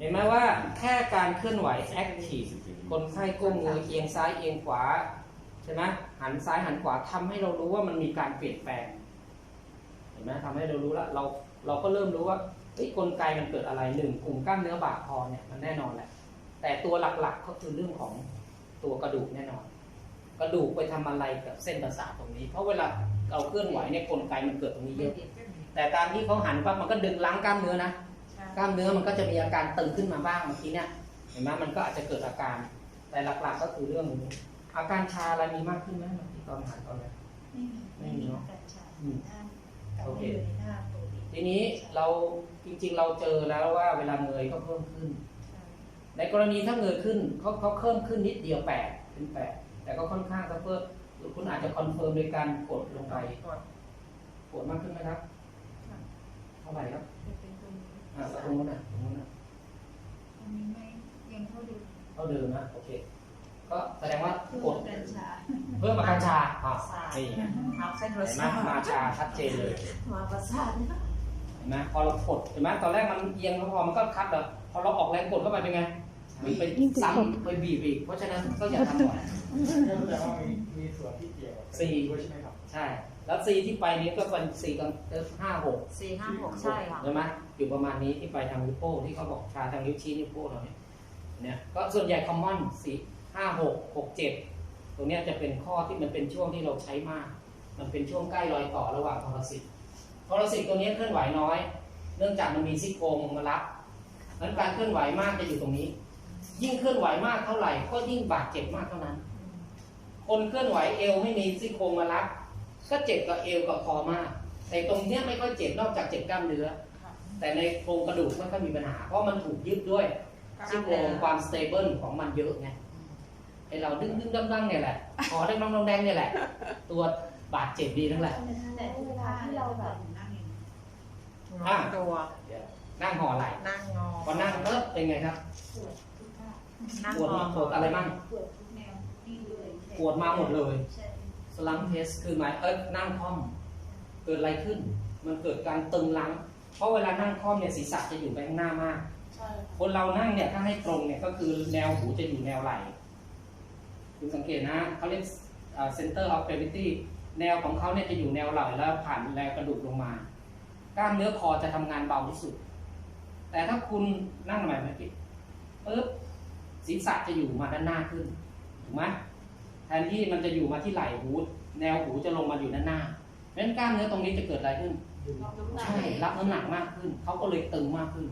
เห็นไหมว่าแค่การเคลื่อนไหว active คนไข้ก้มเงยเอียงซ้ายเอียงขวาใช่ไหมหันซ้ายหันขวาทำให้เรารู้ว่ามันมีการเปลี่ยนแปลง เห็นไหมทำให้เรารู้ล้วเราเราก็เริ่มรู้ว่าเฮ้กลไกมันเกิดอะไรหนึ่งกลุ่มกล้ามเนื้อบ่าคอเนี่ยมันแน่นอนแหละแต่ตัวหลักๆก็คือเรื่องของตัวกระดูกแน่นอน กระดูกไปทำอะไรกับเส้นประสาทตรงนี้ เพราะเวลาเราเคลื่อนไหวเนี่ยกลไกมันเกิดตรงนี้เยอะแต่การที่เขาหันปั๊บมันก็ดึงล้างกล้ามเนื้อนะ กล้ามเนื้อมันก็จะมีอาการตึงขึ้นมาบ้างเมื่อกี้เนี่ยเห็นไหมมันก็อาจจะเกิดอาการ แต่หลักๆก็คือเรื่องนี้อาการชาอะไรมีมากขึ้นไหมเมื่อกี้ตอนหันตอนแรกไม่มีเนาะอืมโอเคทีนี้เราจริงๆเราเจอแล้วว่าเวลาเงยก็เพิ่มขึ้น ในกรณีถ้าเงยขึ้นเขาเขาเพิ่มขึ้นนิดเดียวแปดเป็นแปดแต่ก็ค่อนข้างจะเพิ่มคุณอาจจะคอนเฟิร์มโดยการกดลงไปกดมากขึ้นไหมครับเท่าไหร่ครับ อ่าตรงนู้นนะตรงนู้นนะอันนี้ไม่ยังเท่าเดิมเท่าเดิมนะโอเค ก็แสดงว่ากดกัญชาเพิ่มอาการชาอ่านี่เอาเส้นประเห็นไหมสาทมาชาชัดเจนเลยมาประสาทนะเห็นไหมพอเรากดเห็นไหมตอนแรกมันเอียงแล้วพอมันก็คัดแล้วพอเราออกแรงกดเข้าไปเป็นไงมันไปซ้ำไปบีบอีกเพราะฉะนั้นก็อย่าทำบ่อย ก็แสดงว่ามีมีส่วนที่เกี่ยวกับสี่ ด้วยใช่ไหมครับ ใช่ แล้วซีที่ไปนี้ก็เป็นสี่กับห้าหกสี่ห้าหกใช่ค่ะใช่ไหมอยู่ประมาณนี้ที่ไปทางนิ้วโป้งที่เขาบอกชาทางนิ้วชี้นิ้วโป้งเราเนี่ยเนี่ยก็ส่วนใหญ่คอมมอนสี่ห้าหกหกเจ็ดตรงเนี้ยจะเป็นข้อที่มันเป็นช่วงที่เราใช้มาก มันเป็นช่วงใกล้รอยต่อระหว่างทรสิตทรสิตตัวนี้เคลื่อนไหวน้อย เนื่องจากมันมีซี่โครงมารับนั้นการเคลื่อนไหวมากจะอยู่ตรงนี้ ยิ่งเคลื่อนไหวมากเท่าไหร่ ก็ยิ่งบาดเจ็บมากเท่านั้น คนเคลื่อนไหวเอวไม่มีซี่โครงมารับ ก็เจ็บกับเอวกับคอมาก แต่ตรงเนี้ยไม่ค่อยเจ็บนอกจากเจ็บกล้ามเนื้อ แต่ในโครงกระดูกไม่ค่อยมีปัญหา เพราะมันถูกยึดด้วยซี่โครงความสเตเบิลของมันเยอะไงไอเราดึงดึงดังดังเนี่ยแหละคอได้ดังดังแดงเนี่ยแหละ ตัวบาดเจ็บดีทั้งแหละแต่เวลาที่เราแบบนั่งอย่างนี้งอตัวนั่งห่อไหล่นั่งงอพอนั่งเออเป็นไงครับปวดทุกท่านั่งปวดงอปวดอะไรมั่งปวดทุกแนวนี่เลยปวดมาหมดเลยใช่ สลัมเทสคือหมายเออนั่งคอม เกิดอะไรขึ้น มันเกิดการตึงหลัง เพราะเวลานั่งคอมเนี่ยศีรษะจะอยู่ไปข้างหน้ามากใช่คนเรานั่งเนี่ยถ้าให้ตรงเนี่ยก็คือแนวหูจะอยู่แนวไหล่คุณสังเกตนะเขาเรียกเอ่อ center of gravity แนวของเขาเนี่ยจะอยู่แนวไหล่แล้วผ่านแนวกระดูกลงมา กล้ามเนื้อคอจะทำงานเบาที่สุด แต่ถ้าคุณนั่งใหม่เมื่อกี้ปึ๊บศีรษะจะอยู่มาด้านหน้าขึ้น ถูกไหม แทนที่มันจะอยู่มาที่ไหล่หู แนวหูจะลงมาอยู่ด้านหน้าเพราะฉะนั้นกล้ามเนื้อตรงนี้จะเกิดอะไรขึ้นใช่รับน้ำหนักมากขึ้นเขาก็เลยตึงมากขึ้น